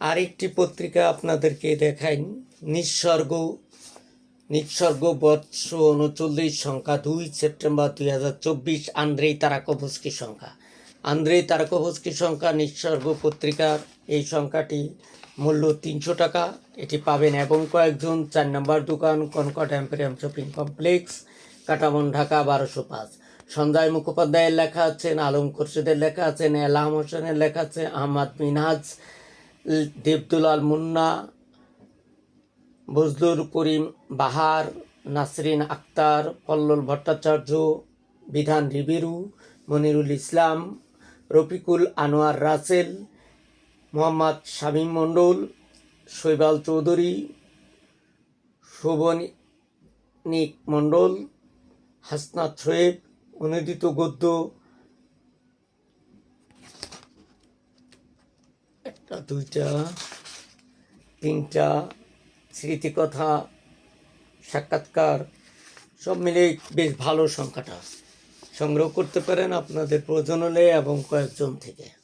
আরেকটি পত্রিকা আপনাদেরকে দেখাই। নিঃসর্গ নিঃসর্গ বৎস উনচল্লিশ সংখ্যা দুই সেপ্টেম্বর দুই হাজার চব্বিশ আন্দ্রেই তারাকোভস্কি সংখ্যা। আন্দ্রেই তারাকোভস্কি সংখ্যা নিঃসর্গ পত্রিকার এই সংখ্যাটি মূল্য তিনশো টাকা। এটি পাবেন এবং কয়েকজন চার নম্বর দোকান Concord Emporium shopping complex কাটামন Dhaka বারোশো পাঁচ। সঞ্জয় মুখোপাধ্যায়ের লেখা আছেন আলম খোরশেদের লেখা আছেন এলাম হোসেনের লেখা আছে, আহমদ মিনহাজ দেবদুলাল মুন্না বজলুর করিম বাহার, নাসরিন আক্তার, পল্লল ভট্টাচার্য, বিধান রিবিরু মনিরুল ইসলাম, রফিকুল আনোয়ার রাসেল, মোহাম্মদ শামীম মণ্ডল, শৈবাল চৌধুরী, শোভনিক মণ্ডল, হাসনাত শোয়েব, অনুদিত গদ্য একটা, দুইটা, তিনটা, স্মৃতিকথা, সাক্ষাৎকার, সব মিলে বেশ ভালো সংখ্যাটা। সংগ্রহ করতে পারেন আপনাদের প্রয়োজন হলে এবং কয়েকজন থেকে।